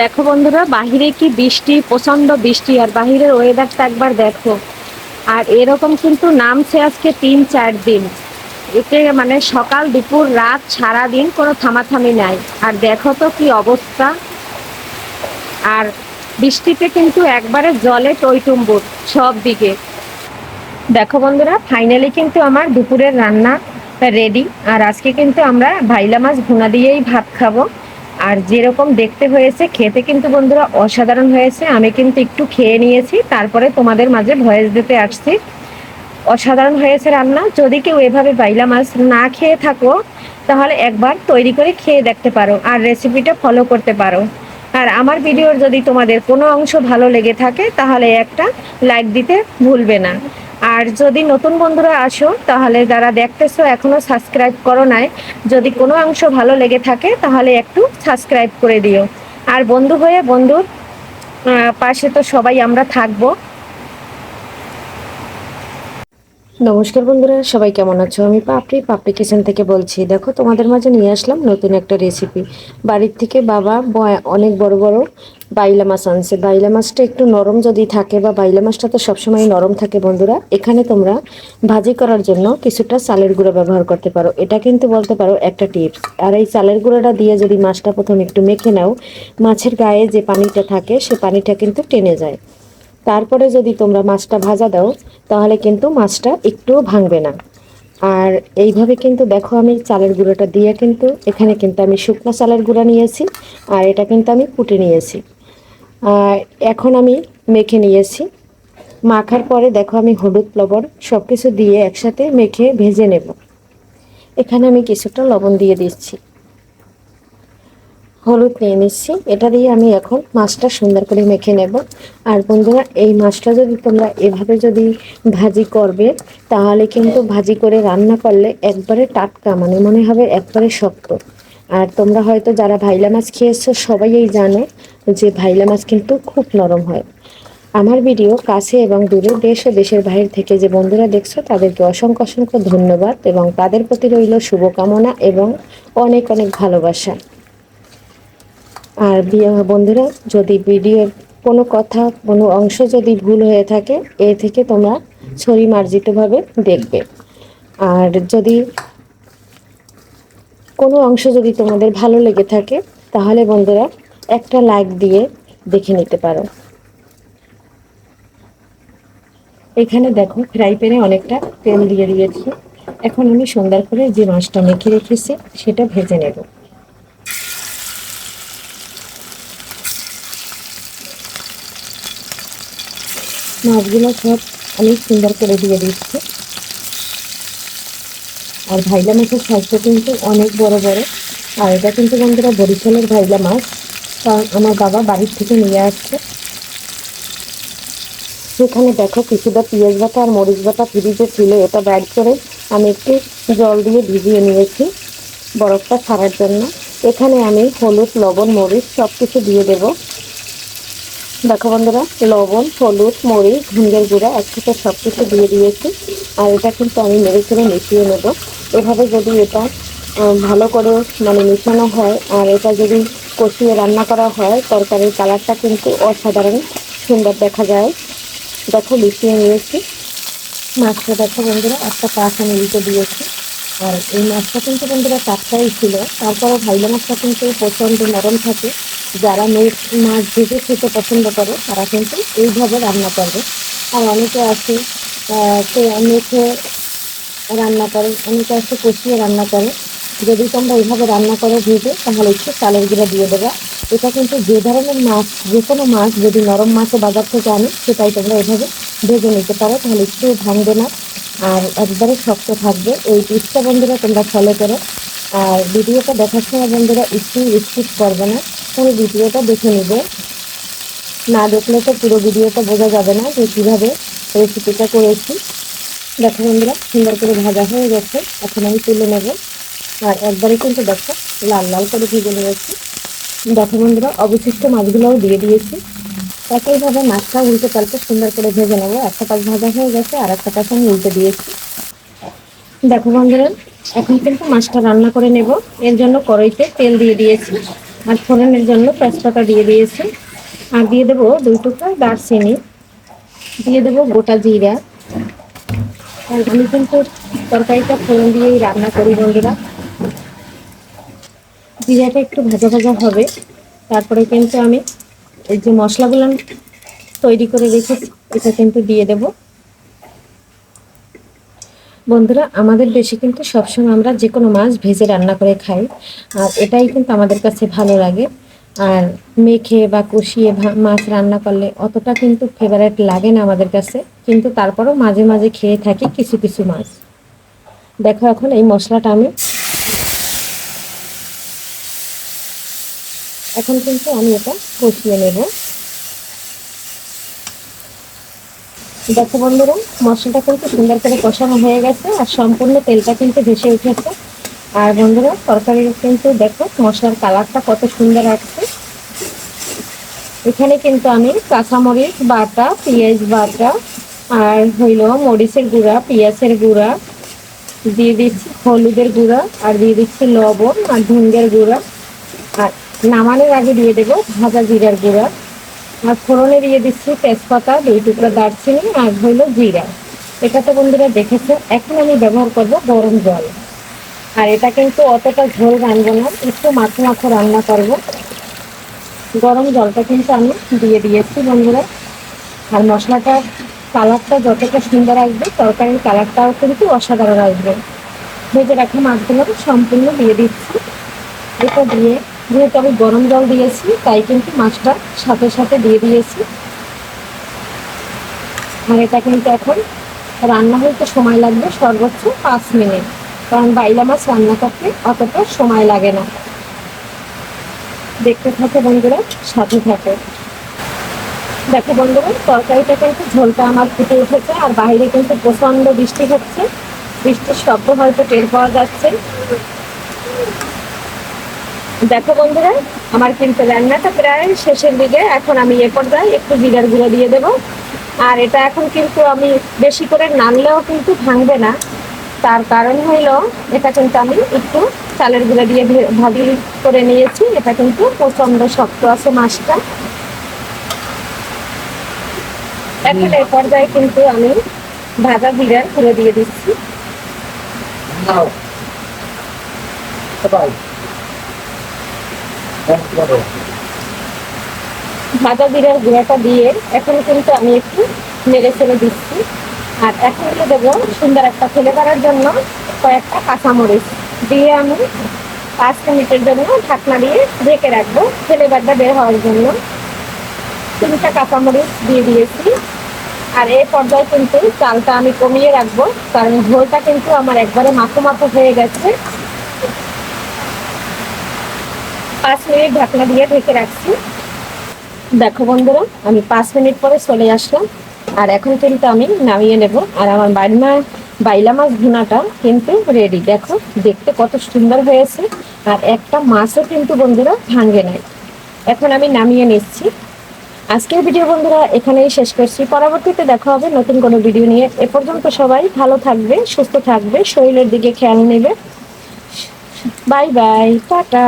দেখো বন্ধুরা, বাহিরে কি বৃষ্টি প্রচণ্ড বৃষ্টি, আর বাহিরের ওয়েদারটা একবার দেখো। আর এরকম কিন্তু নামছে আজকে তিন চার দিন। এতে মানে সকাল, দুপুর, রাত সারা দিন কোনো থামাথামি নাই। আর দেখো তো কি অবস্থা। আর বৃষ্টিতে কিন্তু একবারে জলে টইটুম্বুর সব দিকে। দেখো বন্ধুরা ফাইনালি কিন্তু আমার দুপুরের রান্না রেডি। আর আজকে কিন্তু আমরা ভাইলা মাছ ভুনা দিয়েই ভাত খাব। আর যেরকম দেখতে হয়েছে, খেতে কিন্তু বন্ধুরা অসাধারণ হয়েছে। আমি কিন্তু একটু খেয়ে নিয়েছি, তারপরে তোমাদের মাঝে ভয়েস দিতে আসছি। অসাধারণ হয়েছে রান্না। যদি কেউ এভাবে বাইলা মাছ না খেয়ে থাকো, তাহলে একবার তৈরি করে খেয়ে দেখতে পারো আর রেসিপিটা ফলো করতে পারো। আর আমার ভিডিওর যদি তোমাদের কোনো অংশ ভালো লেগে থাকে, তাহলে একটা লাইক দিতে ভুলবে না। আর যদি নতুন বন্ধুরা আসো, তাহলে যারা দেখতেছো এখনও সাবস্ক্রাইব করো নাই, যদি কোনো অংশ ভালো লেগে থাকে, তাহলে একটু সাবস্ক্রাইব করে দিও। আর বন্ধু হয়ে বন্ধুর পাশে তো সবাই আমরা থাকব। নমস্কার বন্ধুরা, সবাই কেমন আছো? আমি পাপড়ি পাপড়ি কিচেন থেকে বলছি। দেখো, তোমাদের মাঝে নিয়ে আসলাম নতুন একটা রেসিপি বাড়ির থেকে বাবা অনেক বড় বড় বাইলা মাছ আনছে। বাইলা মাছটা একটু নরম যদি থাকে বা বাইলা মাছটা তো সবসময় নরম থাকে বন্ধুরা, এখানে তোমরা ভাজি করার জন্য কিছুটা চালের গুঁড়ো ব্যবহার করতে পারো। এটা কিন্তু বলতে পারো একটা টিপস আর এই চালের গুঁড়োটা দিয়ে যদি মাছটা প্রথম একটু মেখে নাও, মাছের গায়ে যে পানিটা থাকে, সে পানিটা কিন্তু টেনে যায়। তারপরে যদি তোমরা মাছটা ভাজা দাও, তাহলে কিন্তু মাছটা একটুও ভাঙবে না। আর এইভাবে কিন্তু দেখো আমি চালের গুঁড়োটা দিয়ে কিন্তু এখানে কিন্তু আমি শুকনো চালের গুঁড়া নিয়েছি, আর এটা কিন্তু আমি কুটে নিয়েছি। আর এখন আমি মেখে নিয়েছি। মাখার পরে দেখো আমি হলুদ, লবণ সব কিছু দিয়ে একসাথে মেখে ভেজে নেব। এখানে আমি কিছুটা লবণ দিয়ে দিচ্ছি। হলুদ নিয়ে নিচ্ছি। এটা দিয়ে আমি এখন মাছটা সুন্দর করে মেখে নেব। আর বন্ধুরা, এই মাছটা যদি তোমরা এভাবে যদি ভাজি করবে, তাহলে কিন্তু ভাজি করে রান্না করলে একবারে টাটকা মানে মনে হবে একবারে শক্ত। আর তোমরা হয়তো যারা ভাইলা মাছ খেয়েছো সবাই জানো যে ভাইলা মাছ কিন্তু খুব নরম হয়। আমার ভিডিও কাছে এবং দূরে দেশ ও দেশের বাইরে থেকে যে বন্ধুরা দেখছ, তাদেরকে অসংখ্য অসংখ্য ধন্যবাদ এবং তাদের প্রতি রইল শুভকামনা এবং অনেক অনেক ভালোবাসা। আর বিয়ে বন্ধুরা, যদি ভিডিওর কোনো কথা, কোনো অংশ যদি ভুল হয়ে থাকে, এ থেকে তোমরা ছড়ি মার্জিতভাবে দেখবে। আর যদি কোনো অংশ যদি তোমাদের ভালো লেগে থাকে, তাহলে বন্ধুরা একটা লাইক দিয়ে দেখে নিতে পারো। এখানে দেখো, ফ্রাই প্যানে অনেকটা তেল দিয়ে দিয়েছি। এখন আমি সুন্দর করে যে মাছটা মেখে রেখেছি, সেটা ভেজে নেব। মাছগুলো সব আমি সুন্দর করে দিয়ে দিচ্ছি। আর ভাইলা মাছের সাইজটা কিন্তু অনেক বড় বড়। আর এটা কিন্তু বন্ধুরা বরিশালের ভাইলা মাছ। কারণ আমার বাবা বাড়ির থেকে নিয়ে আসছে। সেখানে দেখো কিছুটা পেঁয়াজ বাটা আর মরিচ বাটা ফ্রিজে ছিল। এটা ব্যাড করে আমি একটু জল দিয়ে ভিজিয়ে নিয়েছি বরফটা ছাড়ার জন্য। এখানে আমি হলুদ, লবণ, মরিচ সব কিছু দিয়ে দেবো। দেখো বন্ধুরা, লবণ, হলুদ, মরিচ ধুন্দর গুঁড়া একসাথে সব কিছু দিয়ে দিয়েছি। আর এটা কিন্তু আমি নেড়ে চেড়ে মিশিয়ে নেব। এভাবে যদি এটা ভালো করে মানে মেশানো হয়, আর এটা যদি কষিয়ে রান্না করা হয়, তরকারির কালারটা কিন্তু অসাধারণ সুন্দর দেখা যায়। দেখো, মিশিয়ে নিয়েছি। মাছটা দেখো বন্ধুরা, একটা পাশ আমি উল্টে দিয়েছি। আর এই মাছটা কিন্তু বন্ধুরা টাটকাই ছিল। তারপরে ভাইলা মাছটা কিন্তু প্রচণ্ড নরম থাকে। যারা মাছ ভেজে খেতে পছন্দ করে, তারা কিন্তু এইভাবে রান্না করবে। আর অনেকে আছে মেখে রান্না করে, অনেকে আছে কষিয়ে রান্না করে। যদি তোমরা এইভাবে রান্না করো ভেজে, তাহলে একটু চালের গুঁড়া দিয়ে দেবে। এটা কিন্তু যে ধরনের মাছ, যে কোনো মাছ, যদি নরম মাছও বাজার থেকে আনি, সেটাই তোমরা এভাবে ভেজে নিতে পারো, তাহলে একটু ভাঙবে না। আর একবারে শক্ত থাকবে। এই টিপসটা বন্ধুরা তোমরা ফলো করো। আর ভিডিওটা দেখার সময় বন্ধুরা একটু স্কিপ করবে না। তাহলে ভিডিওটা দেখে নেবে। না দেখলে তো পুরো ভিডিওটা বোঝা যাবে না যে কীভাবে রেসিপিটা করেছি। দেখো বন্ধুরা, সুন্দর করে ভাজা হয়ে গেছে। এখন আমি তুলে নেব। আর একবারে কিন্তু দেখো, লাল লাল করে ভেজে নিয়েছি। দেখো বন্ধুরা, অবশিষ্ট মাছগুলোও দিয়ে দিয়েছি। একইভাবে মাছটা উল্টে পাল্টে সুন্দর করে ভেজে নেব। একটা পাশ ভাজা হয়ে গেছে, আর একটা পাশ আমি উল্টে দিয়েছি। দেখো বন্ধুরা, এখন কিন্তু মাছটা রান্না করে নেব। এর জন্য কড়াইতে তেল দিয়ে দিয়েছি। আর ফোড়নের জন্য তেজপাতা দিয়ে দিয়েছি। আর দিয়ে দেবো দুই টুকরা দারচিনি। দিয়ে দেবো গোটা জিরা। আর আমি কিন্তু তরকারিটা ফোড়ন দিয়েই রান্না করি বন্ধুরা। জিরাটা একটু ভাজা ভাজা হবে। তারপরে কিন্তু আমি এই যে মশলাগুলো তৈরি করে রেখেছি এটা কিন্তু দিয়ে দেব। বন্ধুরা, আমাদের দেশে কিন্তু সবসময় আমরা যে কোনো মাছ ভেজে রান্না করে খাই, আর এটাই কিন্তু আমাদের কাছে ভালো লাগে। আর মেখে বা কষিয়ে মাছ রান্না করলে অতটা কিন্তু ফেভারেট লাগে না আমাদের কাছে, কিন্তু তারপরও মাঝে মাঝে খেয়ে থাকি কিছু কিছু মাছ। দেখো এখন এই মশলাটা আমি এখন কিন্তু আমি এটা কষিয়ে নেব। দেখো বন্ধুরা, মশলাটা কিন্তু সুন্দর করে কষানো হয়ে গেছে আর সম্পূর্ণ তেলটা কিন্তু ভেসে উঠেছে। আর বন্ধুরা, তরকারির কিন্তু দেখো, মশলার কালারটা কত সুন্দর আসছে। এখানে কিন্তু আমি কাঁচামরিচ বাটা, পেঁয়াজ বাটা আর হইল মরিচের গুঁড়া, পেঁয়াজের গুঁড়া, দিয়ে দিচ্ছি হলুদের গুঁড়া আর দিয়ে দিচ্ছি লবণ আর ঝুঙ্গের গুঁড়া। আর নামানোর আগে দিয়ে দেবো ভাজা জিরার গুঁড়া। আর ফোড়নে দিয়ে দিচ্ছি তেজপাতা, দুই টুকরা দারচিনি আর হইল জিরা। এটা তো বন্ধুরা দেখেছে এখন আমি ব্যবহার করব গরম জল। আর এটা কিন্তু অতটা ঝোল রানবো না, একটু মাখো মাখো রান্না করব। গরম জলটা কিন্তু আমি দিয়ে দিয়েছি বন্ধুরা। আর মশলাটার কালারটা যতটা সুন্দর আসবে, তরকারির কালারটাও কিন্তু অসাধারণ আসবে। ভেজে রাখা মাছগুলো সম্পূর্ণ দিয়ে দিচ্ছি। এটা দিয়ে যেহেতু আমি গরম জল দিয়েছি, তাই কিন্তু মাছটা সাথে সাথে দিয়ে দিয়েছি। আর এটা কিন্তু এখন রান্না হইতে সময় লাগবে সর্বোচ্চ পাঁচ মিনিট, কারণ বাইলা মাছ রান্না করতে অতটা সময় লাগে না। দেখতে থাকে বন্ধুরা, সাথে থাকে। দেখো বন্ধুরা, তরকারিটা কিন্তু ঝোলটা আমার ফুটে উঠেছে, আর বাইরে কিন্তু প্রচণ্ড বৃষ্টি হচ্ছে। বৃষ্টির শব্দ হয়তো টের পাওয়া যাচ্ছে। দেখো বন্ধুরা, আমার কিন্তু রান্নাটা প্রায় শেষের দিকে, এখন আমি এ পর্যায়ে একটু জিরার গুঁড়ো দিয়ে দেব। আর এটা এখন কিন্তু আমি বেশি করে নানলেও কিন্তু ভাঙবে না। তার কারণ হইল, এটা কিন্তু আমি একটু চালের গুঁড়ো দিয়ে ভে- ভাজি করে নিয়েছি। এটা কিন্তু প্রচণ্ড শক্ত আছে মাছটা। এখন এই পর্যায়ে কিন্তু আমি ভাজা জিরার গুঁড়ো দিয়ে দিচ্ছি। ভাজা জিরার গুঁড়াটা দিয়ে এখন কিন্তু আমি একটু নেড়ে ফেলে দিচ্ছি। আর এখন দিয়ে দেবো সুন্দর একটা ফেলে করার জন্য কয়েকটা কাঁচামরিচ। দিয়ে আমি পাঁচ মিনিটের জন্য ঢাকনা দিয়ে ঢেকে রাখব ফ্লেভারটা বের হওয়ার জন্য। তিনটা কাঁচামরিচ দিয়ে দিয়েছি। আর এই পর্যায়ে কিন্তু চালটা আমি কমিয়ে রাখব। কারণ ঝোলটা কিন্তু আমার একবারে মাখো মাখো হয়ে গেছে। পাঁচ মিনিট ঢাকনা দিয়ে ঢেকে রাখছি। দেখো বন্ধুরা, আমি পাঁচ মিনিট পরে চলে আসলাম। আর এখন কিন্তু আমি নামিয়ে নেব। আর আমার বাইনা বাইলা মাছ ভুনাটা কিন্তু রেডি দেখো, দেখতে কত সুন্দর হয়েছে। আর একটা মাছও কিন্তু বন্ধুরা ভাঙে নাই। এখন আমি নামিয়ে নিচ্ছি। আজকের ভিডিও বন্ধুরা এখানেই শেষ করছি। পরবর্তীতে দেখা হবে নতুন কোনো ভিডিও নিয়ে। এ পর্যন্ত সবাই ভালো থাকবে, সুস্থ থাকবে, শরীরের দিকে খেয়াল নেবে। Bye bye, tata.